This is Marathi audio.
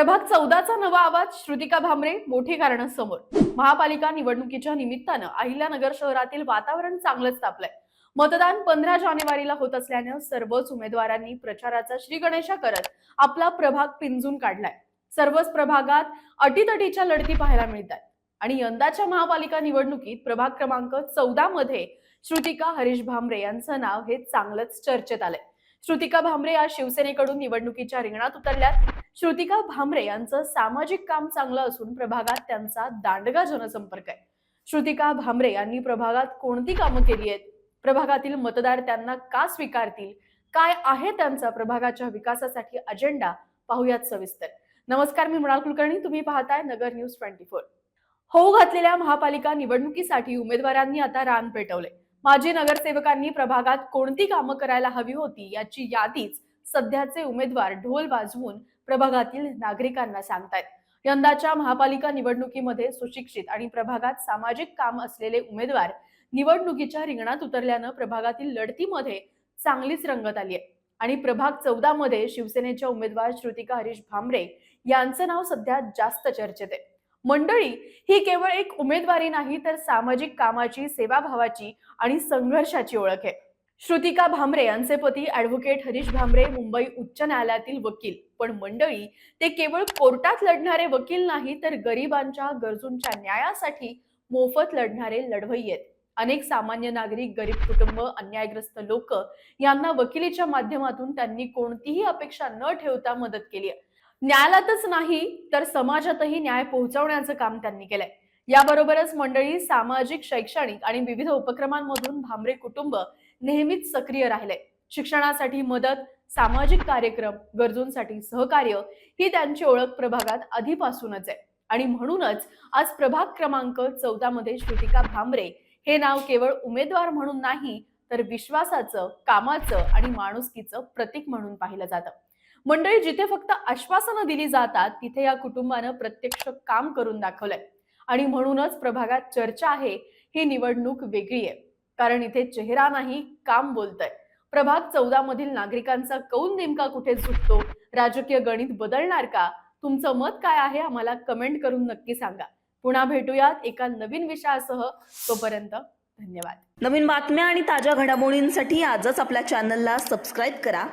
प्रभाग चौदाचा नवा आवाज श्रुतिका भामरे मोठी कारण समोर महापालिका निवडणुकीच्या निमित्तानं अहिल्यानगर शहरातील वातावरण चांगलंच तापलंय. मतदान पंधरा जानेवारीला होत असल्यानं सर्वच उमेदवारांनी प्रचाराचा श्रीगणेशा करत आपला प्रभाग पिंजून काढलाय. सर्वच प्रभागात अटीतटीच्या लढती पाहायला मिळतात आणि यंदाच्या महापालिका निवडणुकीत प्रभाग क्रमांक चौदा मध्ये श्रुतिका हरीश भामरे यांचं नाव हे चांगलंच चर्चेत आलंय. श्रुतिका भामरे या शिवसेनेकडून निवडणुकीच्या रिंगणात उतरल्यात. श्रुतिका भामरे यांचं सामाजिक काम चांगलं असून प्रभागात त्यांचा दांडगा जनसंपर्क आहे. श्रुतिका भामरे यांनी प्रभागात कोणती कामं केली आहेत? प्रभागातील मतदार त्यांना का स्वीकारतील? काय आहे त्यांचा प्रभागाच्या विकासासाठी अजेंडा पाहूयात सविस्तर. नमस्कार मी मृणाल कुलकर्णी. तुम्ही पाहताय नगर न्यूज ट्वेंटी फोर. होऊ घातलेल्या महापालिका निवडणुकीसाठी उमेदवारांनी आता रान पेटवले माजी नगरसेवकांनी प्रभागात कोणती कामं करायला हवी होती याची यादीच सध्याचे उमेदवार ढोल वाजवून प्रभागातील नागरिकांना सांगतायत. यंदाच्या महापालिका निवडणुकीमध्ये सुशिक्षित आणि प्रभागात सामाजिक काम असलेले उमेदवार निवडणुकीच्या रिंगणात उतरल्यानं प्रभागातील लढतीमध्ये चांगलीच रंगत आली आहे. आणि प्रभाग चौदा मध्ये शिवसेनेच्या उमेदवार श्रुतिका हरीश भांबरे यांचं नाव सध्या जास्त चर्चेत आहे. मंडळी ही केवळ एक उमेदवारी नाही तर सामाजिक कामाची सेवाभावाची आणि संघर्षाची ओळख आहे. श्रुतिका भामरे यांचे पती ऍडव्होकेट हरीश भामरे मुंबई उच्च न्यायालयातील वकील. पण मंडळी ते केवळ कोर्टात लढणारे वकील नाही तर गरिबांच्या गरजूंच्या न्यायासाठी मोफत लढणारे लढवई आहेत. अनेक सामान्य नागरिक गरीब कुटुंब अन्यायग्रस्त लोक यांना वकिलीच्या माध्यमातून त्यांनी कोणतीही अपेक्षा न ठेवता मदत केली आहे. न्यायालयातच नाही तर समाजातही न्याय पोहोचवण्याचं काम त्यांनी केलंय. याबरोबरच मंडळी सामाजिक शैक्षणिक आणि विविध उपक्रमांमधून भांबरे कुटुंब नेहमीच सक्रिय राहिले. शिक्षणासाठी मदत सामाजिक कार्यक्रम गरजूंसाठी सहकार्य ही त्यांची ओळख प्रभागात आधीपासूनच आहे. आणि म्हणूनच आज प्रभाग क्रमांक चौदा मध्ये श्रुतिका भांबरे हे नाव केवळ उमेदवार म्हणून नाही तर विश्वासाचं कामाचं आणि माणुसकीचं प्रतीक म्हणून पाहिलं जातं. मंडळी जिथे फक्त आश्वासनं दिली जातात तिथे या कुटुंबानं प्रत्यक्ष काम करून दाखवलंय. आणि म्हणूनच प्रभागात चर्चा आहे ही निवडणूक वेगळी आहे. कारण इथे चेहरा नाही काम बोलतंय. प्रभाग चौदा मधील नागरिकांचा कौल नेमका कुठे झुकतो राजकीय गणित बदलणार का? तुमचं मत काय आहे आम्हाला कमेंट करून नक्की सांगा. पुन्हा भेटूयात एका नवीन विषयासह. तोपर्यंत धन्यवाद. नवीन बातम्या आणि ताज्या घडामोडींसाठी आजच आपल्या चॅनलला सबस्क्राईब करा.